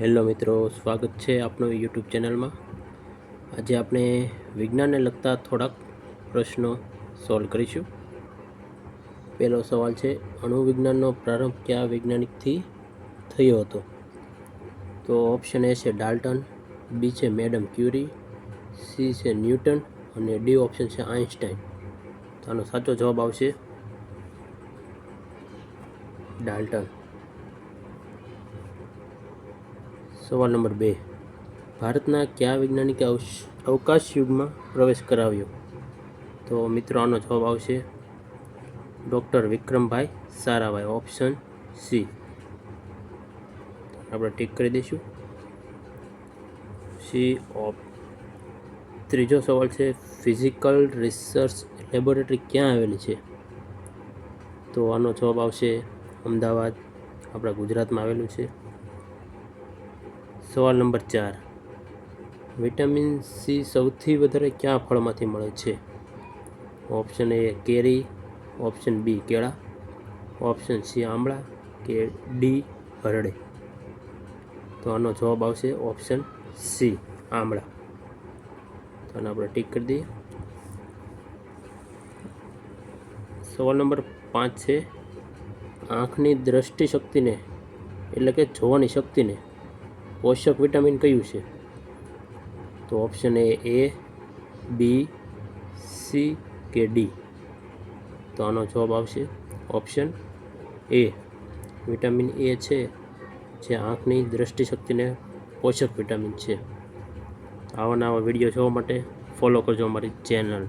Hello મિત્રો, સ્વાગત છે આપનું યુટ્યુબ ચેનલમાં. આજે આપણે વિજ્ઞાનને લગતા થોડાક પ્રશ્નો સોલ્વ કરીશું. પહેલો સવાલ છે અણુવિજ્ઞાનનો પ્રારંભ કયા વૈજ્ઞાનિકથી થયો હતો? તો ઓપ્શન એ છે ડાલ્ટન બી છે મેડમ ક્યુરી સી છે ન્યૂટન અને ડી ઓપ્શન છે આઇન્સ્ટાઈન આનો સાચો જવાબ આવશે ડાલ્ટન. સવાલ નંબર બે. ભારતના કયા વૈજ્ઞાનિકે અવકાશ યુગમાં પ્રવેશ કરાવ્યો? તો મિત્રો, આનો જવાબ આવશે doctor Vikrambhai Sarabhai, option C. આપણે ટીક કરી દઈશું. સી, ઓપ, ત્રીજો સવાલ છે, ફિઝિકલ રિસર્ચ લેબોરેટરી ક્યાં આવેલી છે? તો આનો જવાબ આવશે અમદાવાદ. આપણા ગુજરાતમાં આવેલું છે. સવાલ નંબર ચાર. વિટામિન સી સૌથી વધારે કયા ફળમાંથી મળે છે? Option A carry, option B કેળા, ઓપ્શન સી આંબળા કે ડી હરડે. તો આનો જવાબ આવશે ઓપ્શન સી આંબળા તો આને આપણે ટીક કરી દઈએ. સવાલ નંબર પાંચ છે, આંખની દ્રષ્ટિશક્તિને, એટલે કે જોવાની શક્તિને પોષક વિટામિન કયું છે? તો option A A B C કે ડી તો આનો જવાબ આવશે ઓપ્શન એ વિટામિન એ છે, જે આંખની દ્રષ્ટિશક્તિને પોષક વિટામિન છે. આવા નવા વીડિયો જોવા માટે ફોલો કરજો અમારી ચેનલ